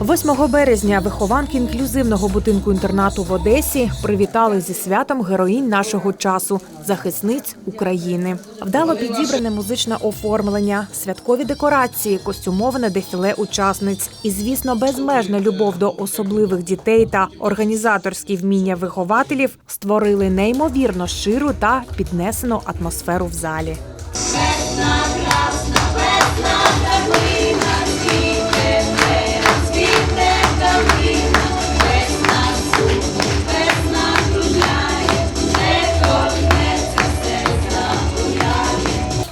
8 березня вихованки інклюзивного будинку інтернату в Одесі привітали зі святом героїнь нашого часу захисниць України. Вдало підібране музичне оформлення, святкові декорації, костюмоване дефіле учасниць і, звісно, безмежна любов до особливих дітей та організаторські вміння вихователів створили неймовірно щиру та піднесену атмосферу в залі.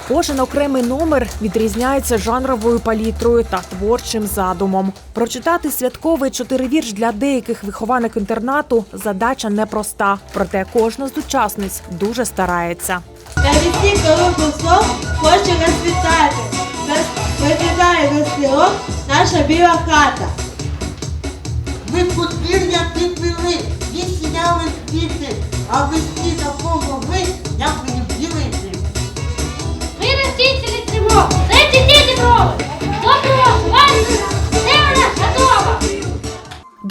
Кожен окремий номер відрізняється жанровою палітрою та творчим задумом. Прочитати святковий чотиривірш для деяких вихованок інтернату задача непроста, проте кожна з учасниць дуже старається. Навісні коробку слов хочу розпитати. Виглядає на село наша біла хата. Ми подвір'я підвели, відсіяли квіти, а весні допомогли, як мені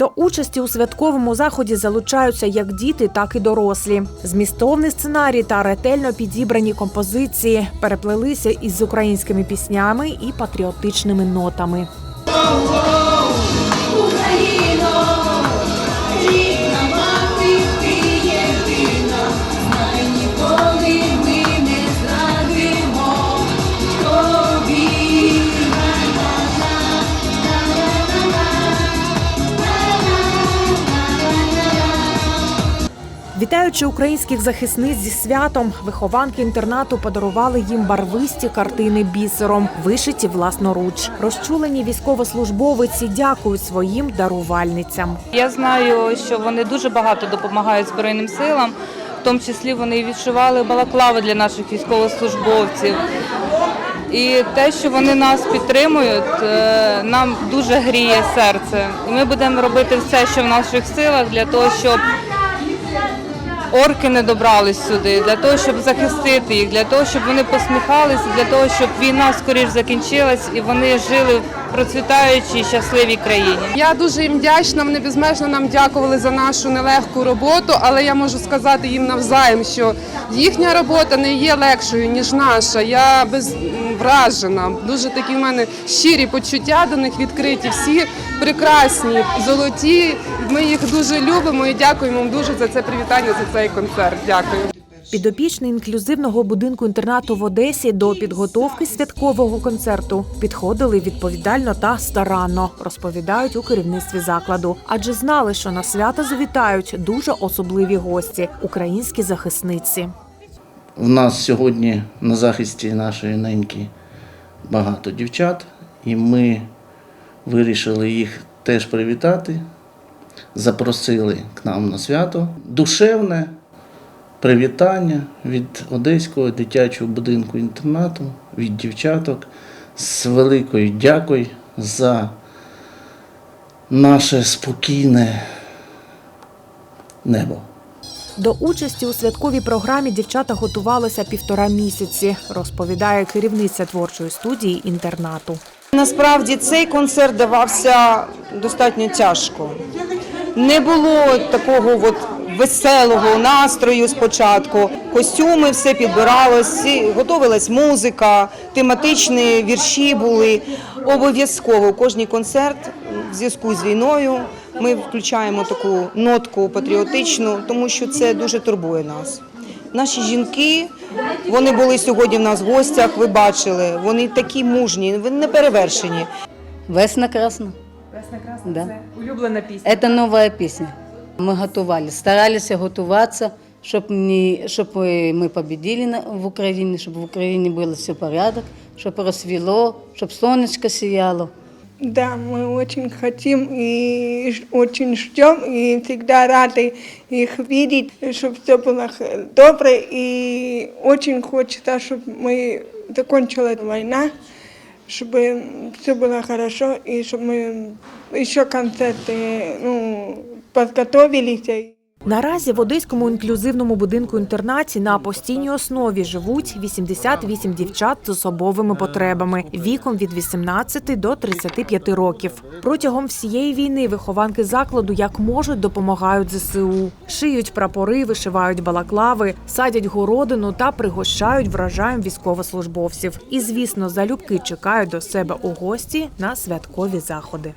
До участі у святковому заході залучаються як діти, так і дорослі. Змістовний сценарій та ретельно підібрані композиції переплелися із українськими піснями і патріотичними нотами. Вітаючи українських захисниць зі святом, вихованки інтернату подарували їм барвисті картини бісером, вишиті власноруч. Розчулені військовослужбовиці дякують своїм дарувальницям. Я знаю, що вони дуже багато допомагають Збройним силам, в тому числі вони відшивали балаклави для наших військовослужбовців. І те, що вони нас підтримують, е, нам дуже гріє серце. І ми будемо робити все, що в наших силах, для того, щоб орки не добрались сюди, для того, щоб захистити їх, для того, щоб вони посміхалися, для того, щоб війна скоріш закінчилась і вони жили процвітаючій щасливій країні. Я дуже їм вдячна. Вони безмежно нам дякували за нашу нелегку роботу, але я можу сказати їм навзаєм, що їхня робота не є легшою ніж наша. Я без вражена. Дуже такі в мене щирі почуття до них відкриті. Всі прекрасні, золоті. Ми їх дуже любимо і дякуємо дуже за це привітання, за цей концерт. Дякую. Підопічні інклюзивного будинку інтернату в Одесі до підготовки святкового концерту підходили відповідально та старанно, розповідають у керівництві закладу, адже знали, що на свято завітають дуже особливі гості українські захисниці. У нас сьогодні на захисті нашої неньки багато дівчат, і ми вирішили їх теж привітати, запросили к нам на свято. Душевне привітання від Одеського дитячого будинку інтернату, від дівчаток з великою дякою за наше спокійне небо. До участі у святковій програмі дівчата готувалися півтора місяці, розповідає керівниця творчої студії інтернату. Насправді цей концерт давався достатньо тяжко. Не було такого от веселого настрою спочатку. Костюми все підбиралось, готувалась музика, тематичні вірші були. Обов'язково кожний концерт в зв'язку з війною ми включаємо таку нотку патріотичну, тому що це дуже турбує нас. Наші жінки, вони були сьогодні в нас в гостях, ви бачили, вони такі мужні, вони не перевершені. Весна красна. Весна красна да. це улюблена пісня. Это новая пісня. Ми готували, старалися готуватися, щоб, не, щоб ми победили на- в Україні, щоб в Україні було все порядок, щоб розсвіло, щоб сонечко сіяло. Да, мы очень хотим и ж- очень ждем, и всегда рады их видеть, чтобы все было х- добро, и очень хочется, чтобы мы закончилась война, чтобы все было хорошо, и чтобы мы еще концерты ну, подготовились. Наразі в одеському інклюзивному будинку інтернаті на постійній основі живуть 88 дівчат з особовими потребами віком від 18 до 35 років. Протягом всієї війни вихованки закладу як можуть допомагають ЗСУ. Шиють прапори, вишивають балаклави, садять городину та пригощають врожаєм військовослужбовців. І, звісно, залюбки чекають до себе у гості на святкові заходи.